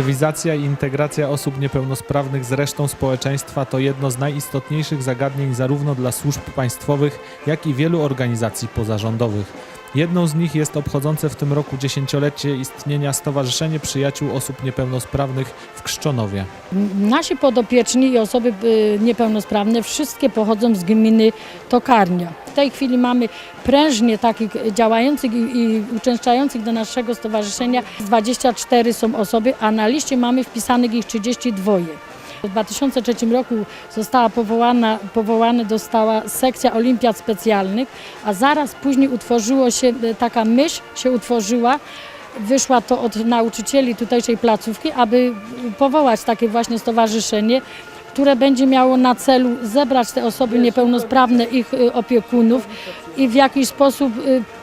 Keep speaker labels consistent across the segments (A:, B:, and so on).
A: Aktywizacja i integracja osób niepełnosprawnych z resztą społeczeństwa to jedno z najistotniejszych zagadnień zarówno dla służb państwowych, jak i wielu organizacji pozarządowych. Jedną z nich jest obchodzące w tym roku dziesięciolecie istnienia Stowarzyszenie Przyjaciół Osób Niepełnosprawnych w Krzczonowie.
B: Nasi podopieczni i osoby y, niepełnosprawne wszystkie pochodzą z gminy Tokarnia. W tej chwili mamy prężnie takich działających i, i uczęszczających do naszego stowarzyszenia. 24 są osoby, a na liście mamy wpisanych ich 32. W 2003 roku została powołana, powołana została sekcja olimpiad specjalnych, a zaraz później utworzyło się, y, taka myśl się utworzyła, wyszła to od nauczycieli tutejszej placówki, aby powołać takie właśnie stowarzyszenie, które będzie miało na celu zebrać te osoby niepełnosprawne, ich y, opiekunów i w jakiś sposób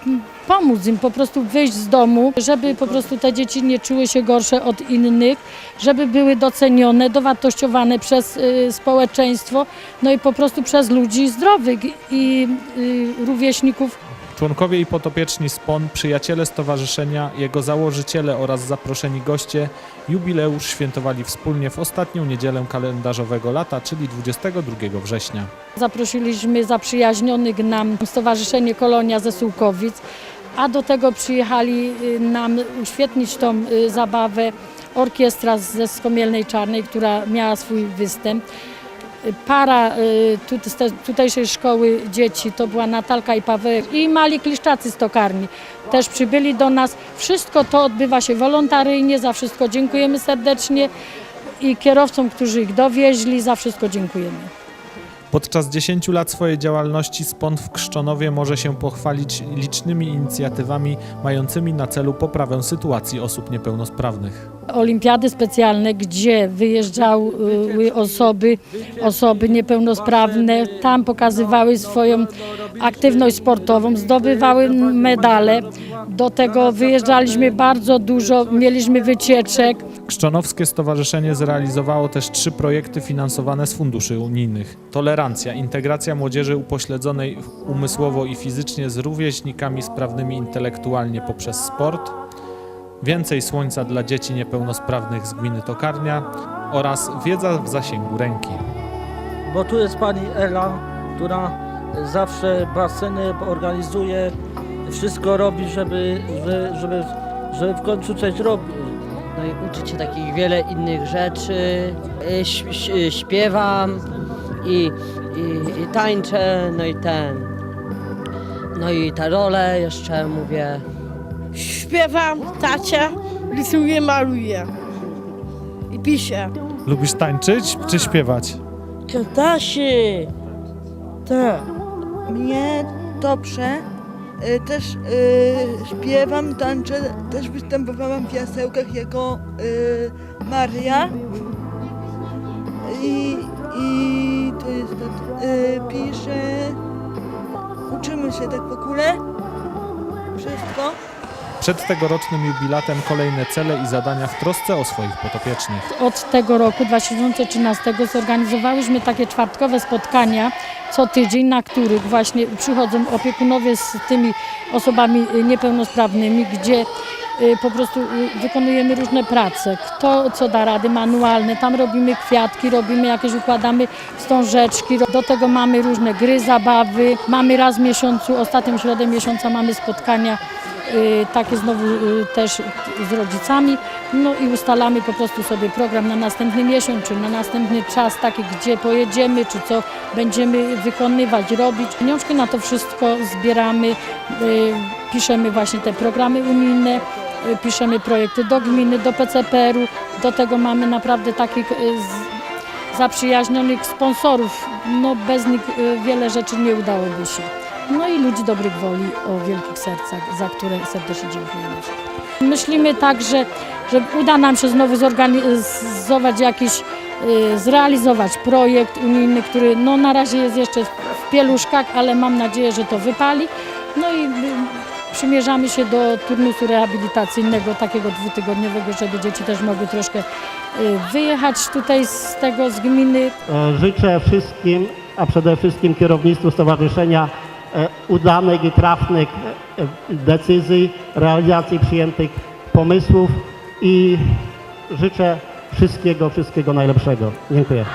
B: m, pomóc im po prostu wyjść z domu, żeby po prostu te dzieci nie czuły się gorsze od innych, żeby były docenione, dowartościowane przez y, społeczeństwo, no i po prostu przez ludzi zdrowych i y, rówieśników
A: Członkowie i podopieczni SPON, przyjaciele stowarzyszenia, jego założyciele oraz zaproszeni goście jubileusz świętowali wspólnie w ostatnią niedzielę kalendarzowego lata, czyli 22 września.
B: Zaprosiliśmy zaprzyjaźnionych nam Stowarzyszenie Kolonia ze Sułkowic, a do tego przyjechali y, nam uświetnić tą y, zabawę orkiestra ze Skomielnej Czarnej, która miała swój występ. Y, Para tutejszej szkoły dzieci to była Natalka i Paweł i mali kliszczacy z tokarni. Też przybyli do nas. Wszystko to odbywa się wolontaryjnie, za wszystko dziękujemy serdecznie i kierowcom, którzy ich dowieźli, za wszystko dziękujemy.
A: Podczas 10 lat swojej działalności SPON w Krzczonowie może się pochwalić licznymi inicjatywami mającymi na celu poprawę sytuacji osób niepełnosprawnych.
B: olimpiady specjalne, gdzie wyjeżdżały osoby, osoby niepełnosprawne, tam pokazywały swoją aktywność sportową, zdobywały medale. Do tego wyjeżdżaliśmy bardzo dużo, mieliśmy wycieczek.
A: Krzczonowskie Stowarzyszenie zrealizowało też trzy projekty finansowane z funduszy unijnych. Tolerancja, integracja młodzieży upośledzonej umysłowo i fizycznie z rówieśnikami sprawnymi intelektualnie poprzez sport, więcej słońca dla dzieci niepełnosprawnych z gminy Tokarnia oraz wiedza w zasięgu ręki.
C: bo tu jest pani Ela, która zawsze baseny organizuje, wszystko robi, żeby, żeby, żeby, żeby w końcu coś robić.
D: No i uczyć się takich wiele innych rzeczy. Ś- ś- Śpiewam i, i, i tańczę, no i ten. No i te role jeszcze mówię.
E: Śpiewam, tacie, rysuję, maluję i piszę.
A: Lubisz tańczyć czy śpiewać?
E: Katasie! Tak.
F: Mnie dobrze. Y, Też y, śpiewam, tańczę, też występowałam w jasełkach jako y, Maria. I, I to jest to, piszę. Uczymy się tak w ogóle. Wszystko.
A: Przed tegorocznym jubilatem kolejne cele i zadania w trosce o swoich podopiecznych.
B: Od tego roku 2013 zorganizowałyśmy takie czwartkowe spotkania co tydzień, na których właśnie przychodzą opiekunowie z tymi osobami niepełnosprawnymi, gdzie y, po prostu y, wykonujemy różne prace. Kto co da rady, manualne, tam robimy kwiatki, robimy jakieś, układamy wstążeczki, do tego mamy różne gry, zabawy. Mamy raz w miesiącu, ostatnią środę miesiąca mamy spotkania takie znowu y, też z rodzicami. No i ustalamy po prostu sobie program na następny miesiąc, czy na następny czas, taki gdzie pojedziemy, czy co będziemy wykonywać, robić. Pieniążki na to wszystko zbieramy, y, piszemy właśnie te programy unijne, y, piszemy projekty do gminy, do PCPR-u. Do tego mamy naprawdę takich y, zaprzyjaźnionych sponsorów. No bez nich y, wiele rzeczy nie udałoby się. No i ludzi dobrych woli o wielkich sercach, za które serdecznie dziękujemy. Myślimy tak, że, uda nam się znowu zorganizować jakiś, y, zrealizować projekt unijny, który no na razie jest jeszcze w pieluszkach, ale mam nadzieję, że to wypali. No i y, przymierzamy się do turnusu rehabilitacyjnego, takiego dwutygodniowego, żeby dzieci też mogły troszkę y, wyjechać tutaj z tego, z gminy,
G: E, Życzę wszystkim, a przede wszystkim kierownictwu stowarzyszenia udanych i trafnych e, decyzji, realizacji przyjętych pomysłów i życzę wszystkiego, wszystkiego najlepszego. Dziękuję.